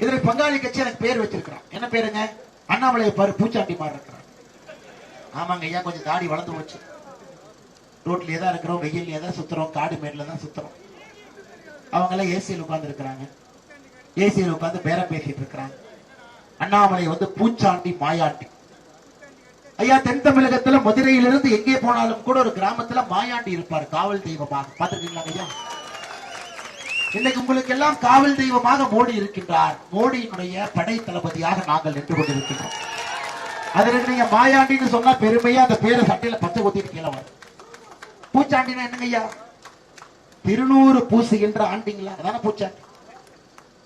இதுல பங்காளி கட்சி எனக்கு பேர் வச்சிருக்கிறான். என்ன பேருங்க? அண்ணாமலையை பாரு பூச்சாண்டி மாதிரி இருக்கிறான். ஆமாங்க ஐயா கொஞ்சம் தாடி வளர்ந்து போச்சு. ரோட்லயே தான் இருக்கிறோம் வெயிலே தான் சுத்துறோம் காடு மேட்ல தான் சுத்துறோம். அவங்க எல்லாம் ஏசியில் உட்கார்ந்து இருக்கிறாங்க. ஏசியில் உட்கார்ந்து பேரம் பேசிட்டு இருக்கிறாங்க. அண்ணாமலை வந்து பூச்சாண்டி மாயாண்டி. ஐயா தென் தமிழகத்துல மதுரையிலிருந்து எங்கே போனாலும் கூட ஒரு கிராமத்துல மாயாண்டி இருப்பார் காவல் தெய்வமாக. பாத்துருக்கீங்களா ஐயா? இன்னைக்கு உங்களுக்கு எல்லாம் காவல் தெய்வமாக மோடி இருக்கின்றார். மோடியினுடைய படை தளபதியாக நாங்கள் நின்று கொண்டிருக்கின்றோம். அதற்கு நீங்க மாயாண்டின்னு சொன்னா பெருமையா அந்த பேரை சட்டையில பச்சை கொத்திட்டு கீழே வரும் பூச்சாண்டினா என்னங்கய்யா திருநூறு பூசுகின்ற ஆண்டிங்களா? அதான பூச்சாண்டி.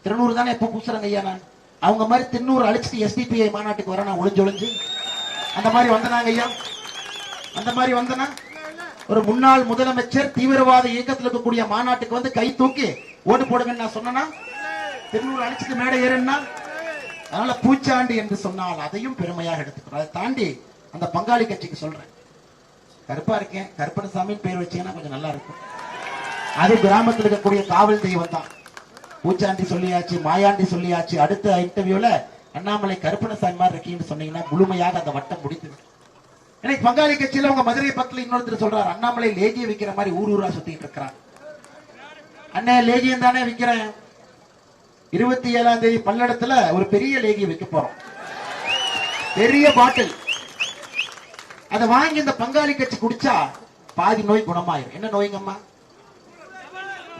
திருநூறு தானே எப்ப பூசுறாங்க ஐயா நான்? அவங்க மாதிரி திருநூறு அழிச்சிட்டு எஸ்டிபிஐ மாநாட்டுக்கு வர நான் ஒளிஞ்சு ஒளிஞ்சு. அந்த மாதிரி வந்தனாங்க ஐயா? அந்த மாதிரி வந்தனா? ஒரு முன்னாள் முதலமைச்சர் தீவிரவாத இயக்கத்தில் இருக்கக்கூடிய மாநாட்டுக்கு வந்து கை தூக்கி ஓட்டு போடுங்கன்னு நான் சொன்னனா? திருநூறு அழிச்சிட்டு மேடை ஏறுன்னா அதனால பூச்சாண்டி என்று சொன்னால் அதையும் பெருமையாக எடுத்துக்கிறோம் அதை தாண்டி அந்த பங்காளி கட்சிக்கு சொல்றேன். கருப்பா இருக்கேன். கருப்பணசாமின்னு பேர் வச்சீங்கன்னா கொஞ்சம் நல்லா இருக்கும். அது கிராமத்தில் இருக்கக்கூடிய காவல் தெய்வம் தான். பூச்சாண்டி சொல்லியாச்சு மாயாண்டி சொல்லியாச்சு. அடுத்த இன்டர்வியூல அண்ணாமலை கருப்பணசாமி மாதிரி இருக்கீங்கன்னு சொன்னீங்கன்னா முழுமையாக அந்த வட்டம் முடித்து இன்னைக்கு பங்காளி கட்சியில உங்க மதுரை பக்கத்துல இன்னொருத்தர் சொல்றாரு அண்ணாமலை லேஜியை விற்கிற மாதிரி ஊர் ஊரா சுத்திட்டு இருக்கிறான் அண்ணே லேகியம் தானே விற்கிறேன் இருபத்தி ஏழாம் தேதி பல்லடத்துல ஒரு பெரிய லேகியை விற்க போறோம். பெரிய பாட்டில். அதை வாங்கி இந்த பங்காளி கட்சி குடிச்சா பாதி நோய் குணமாயிரும். என்ன நோய்ங்கம்மா?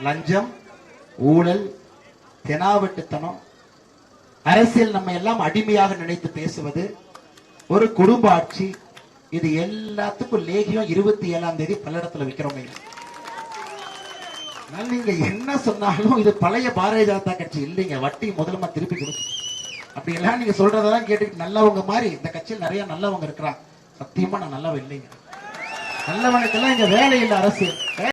லஞ்சம் ஊழல் தெனாவட்டுத்தனம். அரசியல் நம்ம எல்லாம் அடிமையாக நினைத்து பேசுவது ஒரு குடும்ப ஆட்சி இது எல்லாத்துக்கும் லேகியம் இருபத்தி ஏழாம் தேதி பல்லடத்துல விற்கிறோமே நீங்க என்ன சொன்னாலும் இது பழைய பாரதிய ஜனதா கட்சி இல்லைங்க. வட்டி முதலமா திருப்பி கொடுக்கும் அப்படி எல்லாம் நீங்க சொல்றதெல்லாம் கேட்டு நல்லவங்க மாதிரி இந்த கட்சியில் நிறைய நல்லவங்க இருக்கிறான் சத்தியமா நான் நல்லவன் இல்லைங்க. நல்லவனுக்கெல்லாம் இங்க வேலை இல்லை அரசியல்